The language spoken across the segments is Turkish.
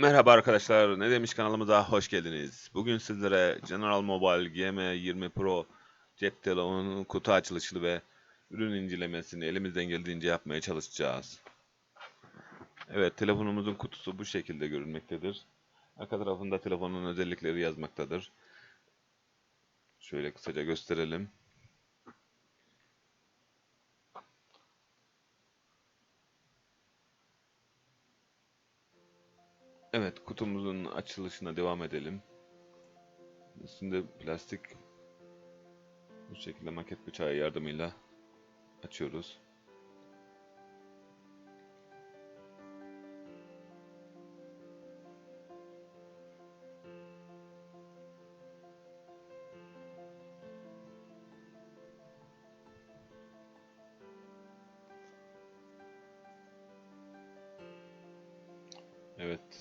Merhaba arkadaşlar, ne demiş kanalımıza hoş geldiniz. Bugün sizlere General Mobile GM20 Pro cep telefonunun kutu açılışı ve ürün incelemesini elimizden geldiğince yapmaya çalışacağız. Evet, telefonumuzun kutusu bu şekilde görünmektedir. Arka tarafında telefonun özellikleri yazmaktadır. Şöyle kısaca gösterelim. Evet, kutumuzun açılışına devam edelim. Üstünde plastik bu şekilde maket bıçağı yardımıyla açıyoruz.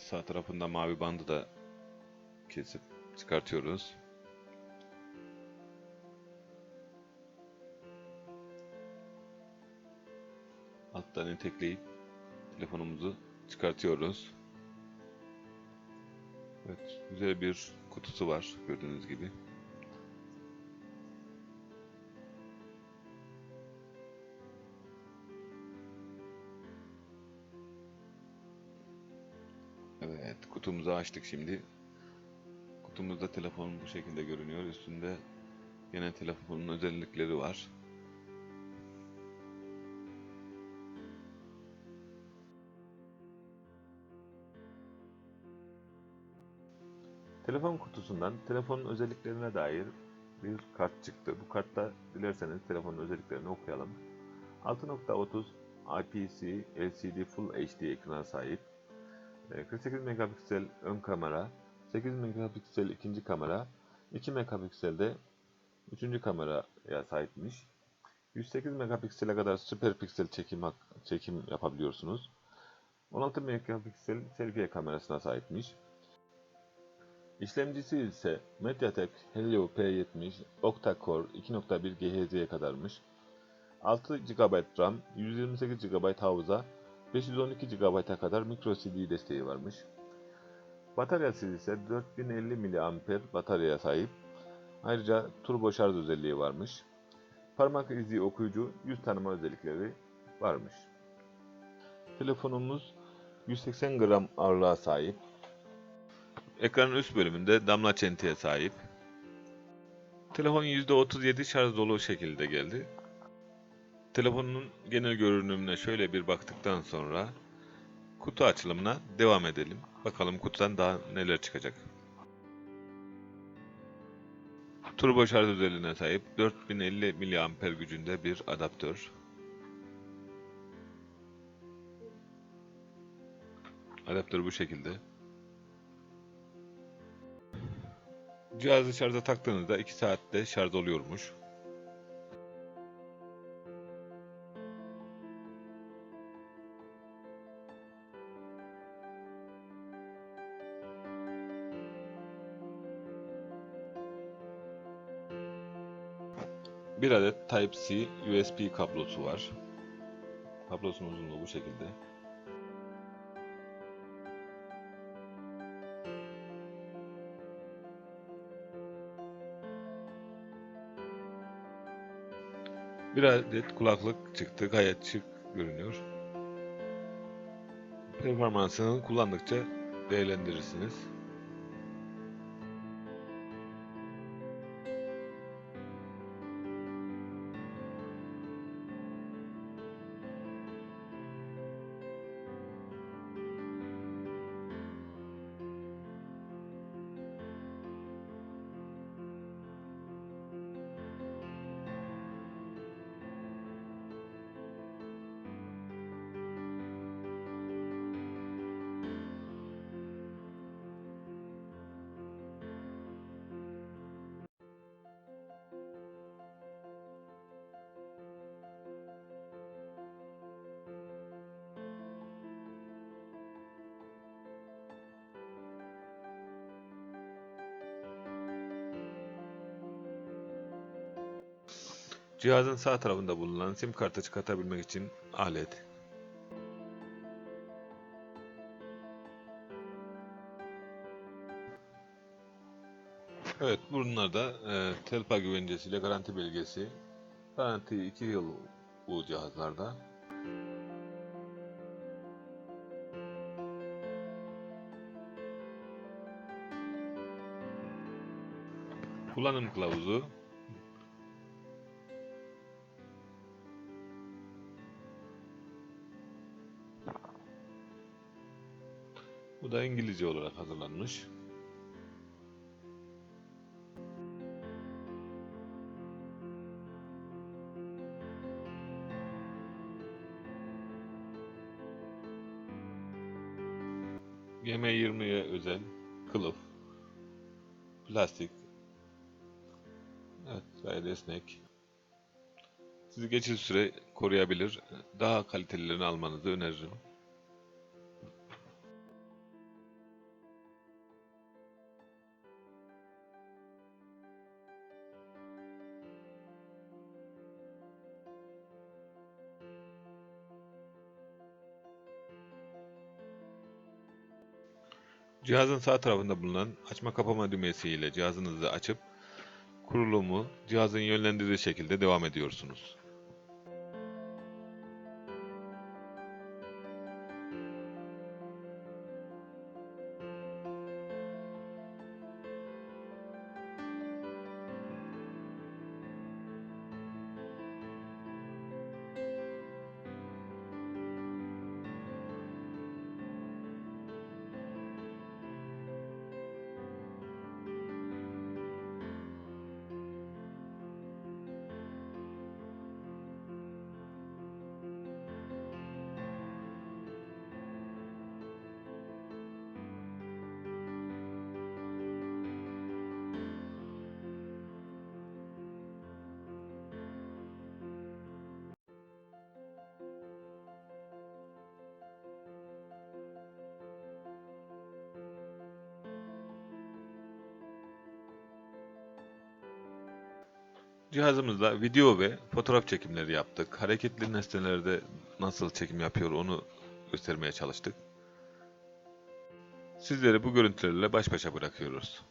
Sağ tarafında mavi bandı da kesip çıkartıyoruz. Alttan itekleyip telefonumuzu çıkartıyoruz. Evet, güzel bir kutusu var gördüğünüz gibi. Evet, kutumuzu açtık şimdi. Kutumuzda telefon bu şekilde görünüyor. Üstünde yine telefonun özellikleri var. Telefon kutusundan telefonun özelliklerine dair bir kart çıktı. Bu kartta dilerseniz telefonun özelliklerini okuyalım. 6.30 IPS LCD Full HD ekrana sahip. Ee, 48 megapiksel ön kamera, 8 megapiksel ikinci kamera, 2 megapikselde üçüncü kameraya sahipmiş. 108 megapiksele kadar süper piksel çekim çekim yapabiliyorsunuz. 16 megapiksel selfie kamerasına sahipmiş. İşlemcisi ise MediaTek Helio P70 octa-core 2.1 GHz'ye kadarmış. 6 GB RAM, 128 GB hafıza, 512 GB'a kadar microSD desteği varmış. Bataryası ise 4050 mAh bataryaya sahip. Ayrıca turbo şarj özelliği varmış. Parmak izi okuyucu, yüz tanıma özellikleri varmış. Telefonumuz 180 gram ağırlığa sahip. Ekranın üst bölümünde damla çentiye sahip. Telefon %37 şarj dolu şekilde geldi. Telefonun genel görünümüne şöyle bir baktıktan sonra kutu açılımına devam edelim. Bakalım kutudan daha neler çıkacak. Turbo şarj özelliğine sahip 4050 mAh gücünde bir adaptör. Adaptör bu şekilde. Cihazı şarja taktığınızda 2 saatte şarj oluyormuş. Bir adet Type-C USB kablosu var. Kablosunun uzunluğu bu şekilde. Bir adet kulaklık çıktı. Gayet şık görünüyor. Performansını kullandıkça değerlendirirsiniz. Cihazın sağ tarafında bulunan sim kartı çıkartabilmek için alet, Evet bunlar da e, Telpa güvencesiyle garanti belgesi. Garanti 2 yıl bu cihazlarda. Kullanım kılavuzu Bu da İngilizce olarak hazırlanmış. GM20'ye özel kılıf, plastik, evet gayet esnek. Sizi geçici süre koruyabilir. Daha kalitelilerini almanızı öneririm. Cihazın sağ tarafında bulunan açma kapama düğmesi ile cihazınızı açıp kurulumu cihazın yönlendirdiği şekilde devam ediyorsunuz. Cihazımızda video ve fotoğraf çekimleri yaptık. Hareketli nesnelerde nasıl çekim yapıyor onu göstermeye çalıştık. Sizleri bu görüntülerle baş başa bırakıyoruz.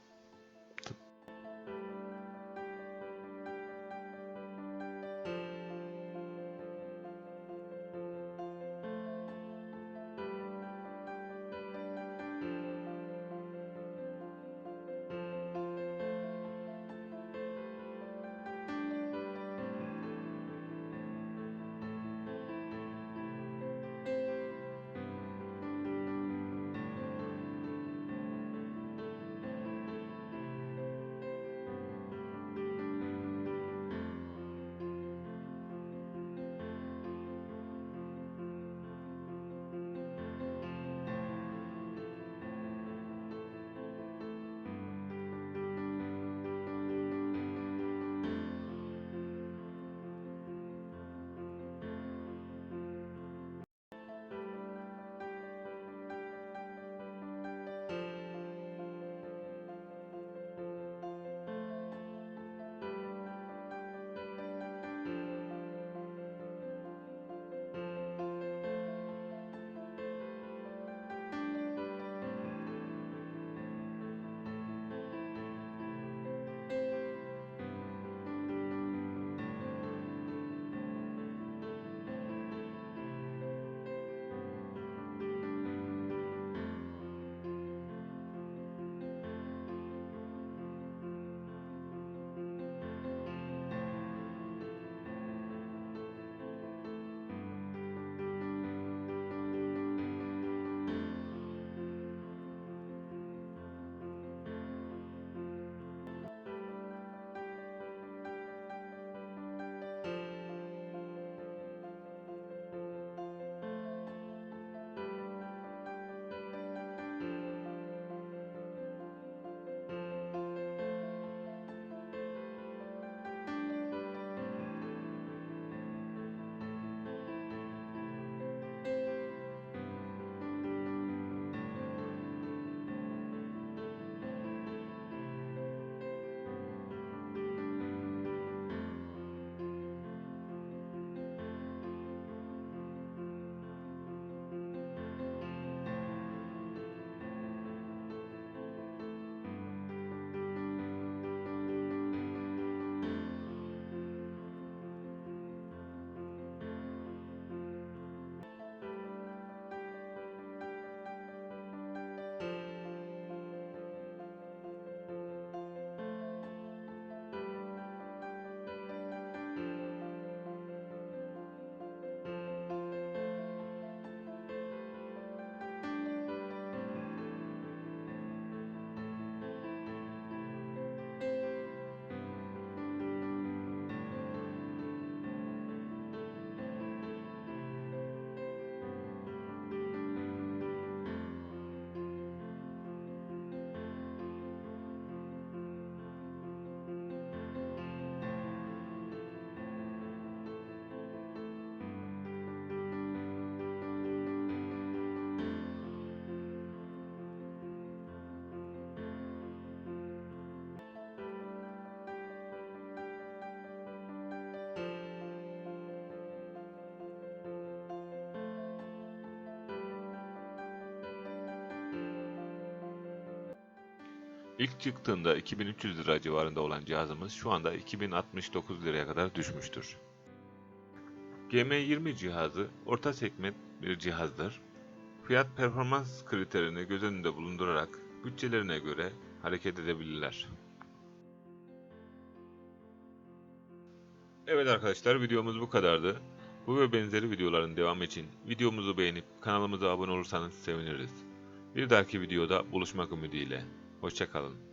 İlk çıktığında 2300 lira civarında olan cihazımız şu anda 2069 liraya kadar düşmüştür. GM20 cihazı orta segment bir cihazdır. Fiyat performans kriterini göz önünde bulundurarak bütçelerine göre hareket edebilirler. Evet arkadaşlar videomuz bu kadardı. Bu ve benzeri videoların devamı için videomuzu beğenip kanalımıza abone olursanız seviniriz. Bir dahaki videoda buluşmak ümidiyle. Hoşçakalın.